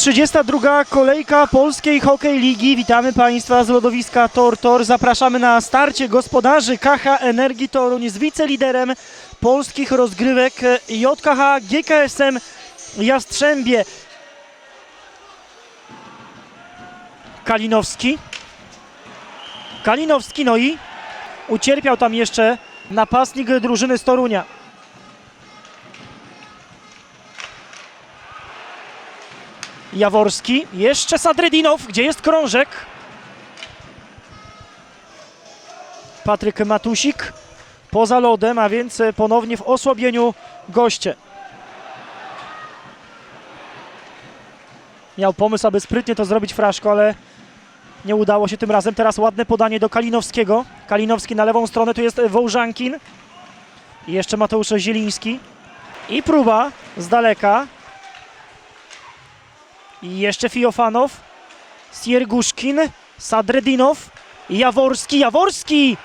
32. kolejka Polskiej Hokej Ligi. Witamy Państwa z lodowiska Tortor. Zapraszamy na starcie gospodarzy KH Energii Toruń z wiceliderem polskich rozgrywek JKH GKSM Jastrzębie. Kalinowski. Kalinowski, no i ucierpiał tam jeszcze napastnik drużyny z Torunia. Jaworski, jeszcze Sadredinow, gdzie jest krążek. Patryk Matusik poza lodem, a więc ponownie w osłabieniu goście. Miał pomysł, aby sprytnie to zrobić Fraszko, ale nie udało się tym razem. Teraz ładne podanie do Kalinowskiego. Kalinowski na lewą stronę, tu jest Wołżankin. I jeszcze Mateusz Zieliński. I próba z daleka. I jeszcze Fiofanow, Sierguszkin, Sadredinow, Jaworski, Jaworski!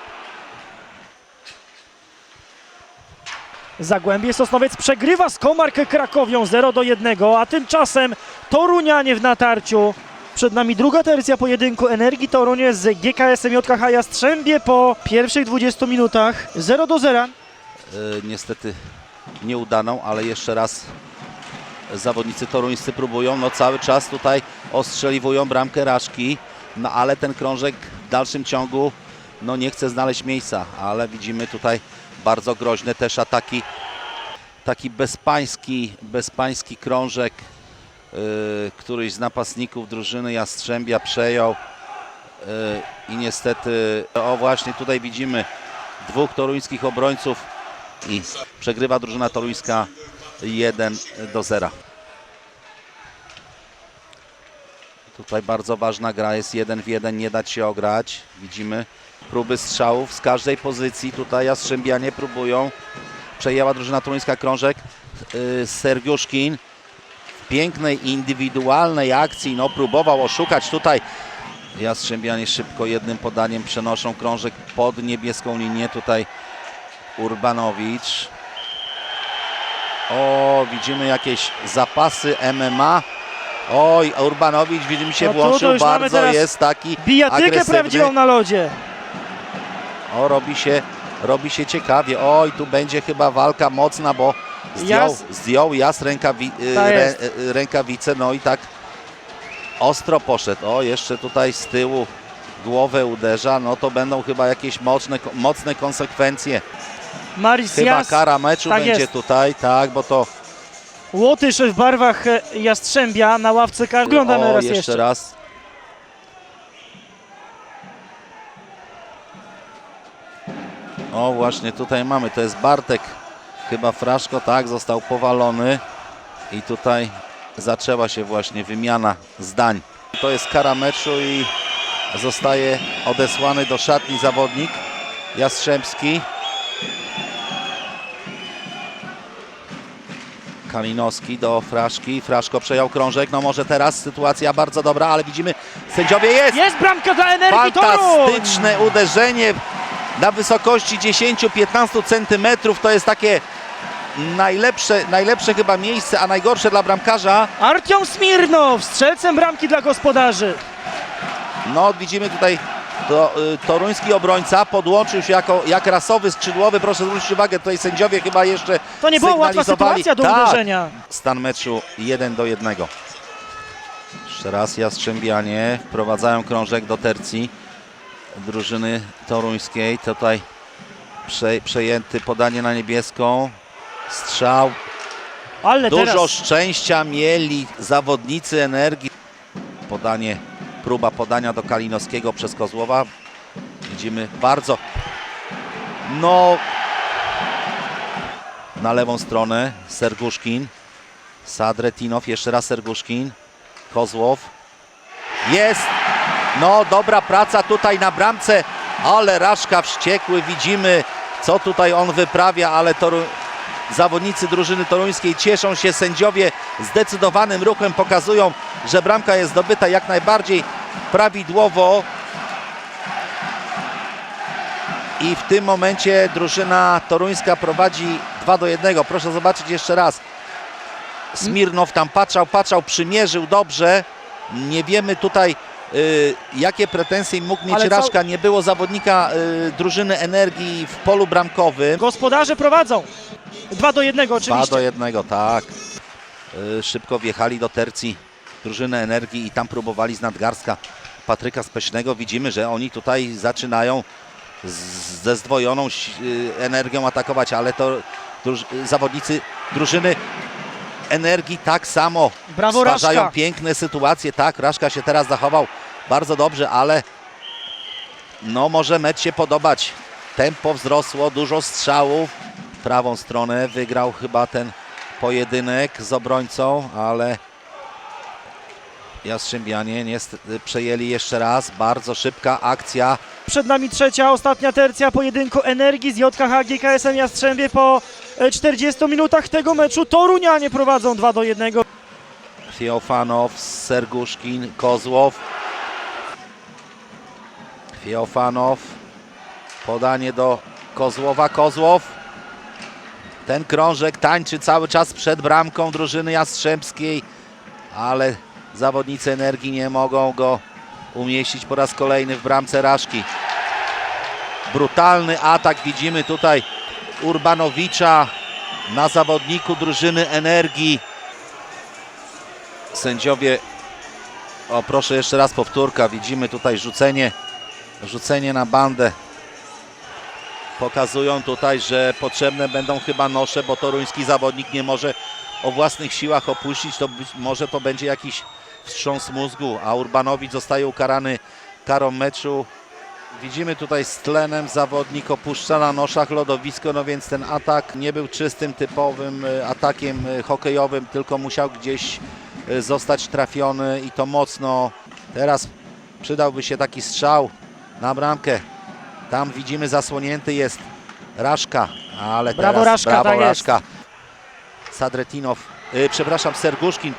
Zagłębie Sosnowiec przegrywa z Komark Krakowią 0 do 1, a tymczasem Torunianie w natarciu. Przed nami druga tercja pojedynku Energii Torunie z GKS-em JKH Jastrzębie po pierwszych 20 minutach 0 do 0. E, niestety nieudaną, ale jeszcze raz zawodnicy toruńscy próbują, no cały czas tutaj ostrzeliwują bramkę Raszki, no ale ten krążek w dalszym ciągu no nie chce znaleźć miejsca, ale widzimy tutaj bardzo groźne też ataki, taki bezpański, bezpański krążek, yy, któryś z napastników drużyny Jastrzębia przejął yy, i niestety, o właśnie tutaj widzimy dwóch toruńskich obrońców i przegrywa drużyna toruńska 1 do 0. Tutaj bardzo ważna gra jest 1 w 1, nie dać się ograć. Widzimy próby strzałów z każdej pozycji. Tutaj Jastrzębianie próbują. Przejęła drużyna toruńska krążek. Yy, Sergiuszkin w pięknej indywidualnej akcji no, próbował oszukać tutaj. Jastrzębianie szybko jednym podaniem przenoszą krążek pod niebieską linię. Tutaj Urbanowicz. O, widzimy jakieś zapasy MMA. Oj, Urbanowicz widzimy się No włączył, bardzo jest taki Bijatykę agresywny. prawdziwą na lodzie. O, robi się, robi się ciekawie. Oj, tu będzie chyba walka mocna, bo zdjął, Jas- zdjął jas rękawi, y, jest. y, rękawice, no i tak ostro poszedł. O, jeszcze tutaj z tyłu głowę uderza, no to będą chyba jakieś mocne, mocne konsekwencje. Chyba kara meczu tak będzie jest. tutaj, tak, bo to Łotysz w barwach e, Jastrzębia na ławce karnej. Oglądamy o, raz jeszcze, jeszcze. raz. O, właśnie tutaj mamy, to jest Bartek, chyba Fraszko, tak, został powalony i tutaj zaczęła się właśnie wymiana zdań. To jest kara meczu i zostaje odesłany do szatni zawodnik Jastrzębski. Kalinowski do Fraszki. Fraszko przejął krążek. No może teraz sytuacja bardzo dobra, ale widzimy sędziowie jest! Jest bramka dla Energii Toruń! Fantastyczne uderzenie na wysokości 10-15 centymetrów. To jest takie najlepsze, najlepsze chyba miejsce, a najgorsze dla bramkarza. Artiom Smirnow, strzelcem bramki dla gospodarzy. No widzimy tutaj to, y, toruński obrońca podłączył się jako jak rasowy skrzydłowy. Proszę zwrócić uwagę, tutaj sędziowie chyba jeszcze To nie była łatwa sytuacja do Tak, uderzenia. Stan meczu 1 do 1. Jeszcze raz Jastrzębianie wprowadzają krążek do tercji drużyny toruńskiej. Tutaj prze, przejęty podanie na niebieską. Strzał. Ale Dużo teraz szczęścia mieli zawodnicy energii. Podanie, próba podania do Kalinowskiego przez Kozłowa. Widzimy bardzo. No. Na lewą stronę Serguszkin. Sadretinow, jeszcze raz Serguszkin. Kozłow. Jest! No, dobra praca tutaj na bramce, ale Raszka wściekły. Widzimy, co tutaj on wyprawia, ale to zawodnicy drużyny toruńskiej cieszą się. Sędziowie zdecydowanym ruchem pokazują, że bramka jest zdobyta jak najbardziej prawidłowo. I w tym momencie drużyna toruńska prowadzi 2 do 1. Proszę zobaczyć jeszcze raz. Smirnow tam patrzał, patrzał, przymierzył dobrze. Nie wiemy tutaj, y, jakie pretensje mógł mieć Ale Raszka. Nie było zawodnika y, drużyny Energii w polu bramkowym. Gospodarze prowadzą. 2 do 1 Dwa oczywiście. do jednego, tak. Y, Szybko wjechali do tercji drużyny Energii i tam próbowali z nadgarstka Patryka Spesznego. Widzimy, że oni tutaj zaczynają ze zdwojoną y, energią atakować, ale to druż- zawodnicy drużyny Energii tak samo Brawo stwarzają Raszka. piękne sytuacje. Tak, Raszka się teraz zachował bardzo dobrze, ale no może mecz się podobać. Tempo wzrosło, dużo strzałów. W prawą stronę wygrał chyba ten pojedynek z obrońcą, ale Jastrzębianie niestety przejęli jeszcze raz. Bardzo szybka akcja. Przed nami trzecia, ostatnia tercja pojedynku Energii z JKH GKS-em Jastrzębie po e, 40 minutach tego meczu. Torunianie prowadzą 2 do 1. Fiofanow, Serguszkin, Kozłow. Fiofanow. Podanie do Kozłowa. Kozłow. Ten krążek tańczy cały czas przed bramką drużyny Jastrzębskiej, ale zawodnicy Energii nie mogą go umieścić po raz kolejny w bramce Raszki. Brutalny atak widzimy tutaj Urbanowicza na zawodniku drużyny Energii. Sędziowie, o proszę jeszcze raz powtórka, widzimy tutaj rzucenie, rzucenie na bandę. Pokazują tutaj, że potrzebne będą chyba nosze, bo toruński zawodnik nie może o własnych siłach opuścić, to być, może to będzie jakiś wstrząs mózgu, a Urbanowicz zostaje ukarany karą meczu. Widzimy tutaj z tlenem zawodnik opuszcza na noszach lodowisko, no więc ten atak nie był czystym, typowym e, atakiem e, hokejowym, tylko musiał gdzieś e, zostać trafiony i to mocno. Teraz przydałby się taki strzał na bramkę. Tam widzimy zasłonięty jest Raszka, ale Brawo, teraz Raszka, brawo tak jest. Raszka. Sadretinow, y, przepraszam, Serguszkin.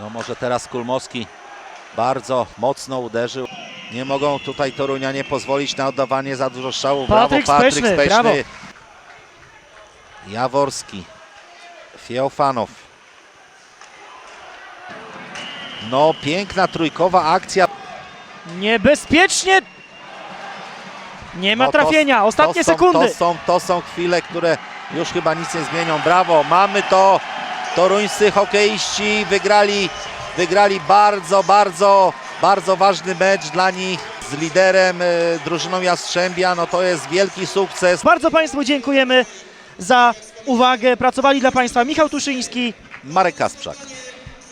No może teraz Kulmowski bardzo mocno uderzył. Nie mogą tutaj Torunianie pozwolić na oddawanie za dużo strzałów. Patryk brawo, Patryk Speszny, Speszny. brawo. Jaworski. Fiofanow. No, piękna trójkowa akcja. Niebezpiecznie. Nie ma No, to- trafienia. Ostatnie to są, sekundy. To są, to są chwile, które już chyba nic nie zmienią. Brawo, mamy to. Toruńscy hokeiści wygrali, wygrali bardzo, bardzo, bardzo ważny mecz dla nich z liderem, y, drużyną Jastrzębia. No to jest wielki sukces. Bardzo Państwu dziękujemy za uwagę. Pracowali dla Państwa Michał Tuszyński, Marek Kasprzak.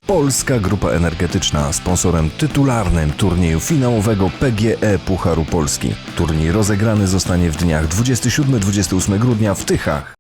Polska Grupa Energetyczna sponsorem tytularnym turnieju finałowego PGE Pucharu Polski. Turniej rozegrany zostanie w dniach 27-28 grudnia w Tychach.